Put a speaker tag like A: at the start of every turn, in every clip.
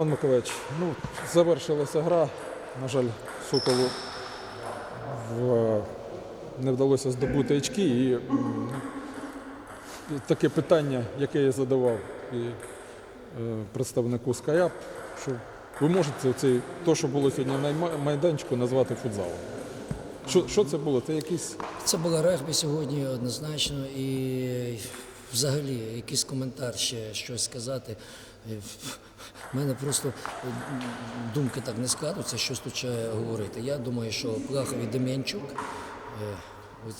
A: Пан Миколаївич, ну, завершилася гра. На жаль, Соколу в- не вдалося здобути очки. І таке питання, яке я задавав і е, представнику СКАЯП, що ви можете цей, то, що було сьогодні на майданчику, назвати футзалом. Що, що це було? Це якийсь
B: Це було регбі сьогодні однозначно. І взагалі якийсь коментар ще щось сказати. Е, В мене просто е, думки так не складуться, щось тут ще говорити. Я думаю, що Плахов і Дем'янчук, е,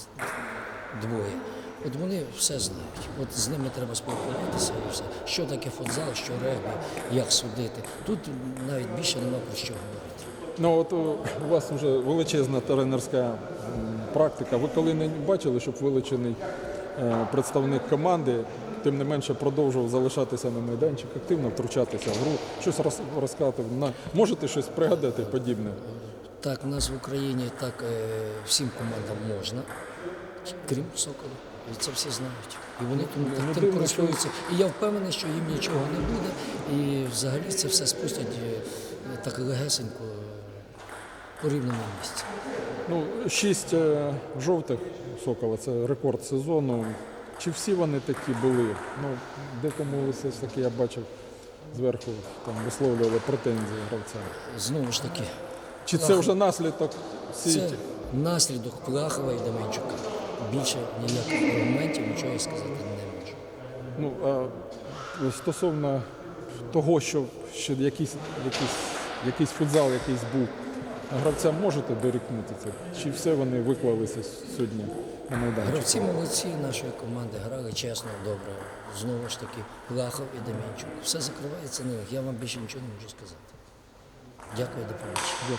B: двоє, от вони все знають. От з ними треба спілкуватися і все. Що таке футзал, що регбі, як судити. Тут навіть більше нема про що говорити.
A: Ну от у вас вже величезна тренерська практика. Ви коли не бачили, щоб вилучений представник команди, тим не менше продовжував залишатися на майданчик, активно втручатися в гру, щось роз- розказати. На можете щось пригадати подібне?
B: Так, в нас в Україні так е, всім командам можна, крім Сокола. І це всі знають. І вони тому
A: ну,
B: тим користуються. І я впевнений, що їм нічого не буде. І взагалі це все спустять е, так легесенько е, по рівному місці.
A: Ну, шість е, жовтих Сокола це рекорд сезону. Чи всі вони такі були? Ну, декому все ж таки я бачив зверху там висловлювали претензії гравця.
B: Знову ж таки,
A: Чи це вже наслідок
B: це наслідок Плахова і Деменчука. Більше ніяких аргументів, нічого я сказати не можу.
A: Ну, а стосовно того, що ще якийсь, якийсь, якийсь футзал якийсь був, гравцям можете дорікнути це? Чи все вони виклалися сьогодні на майданчику?
B: Гравці молодці нашої команди грали чесно, добре. Знову ж таки, Лахов і Дем'янчук. Все закривається на них. Я вам більше нічого не можу сказати. Дякую, до побачення.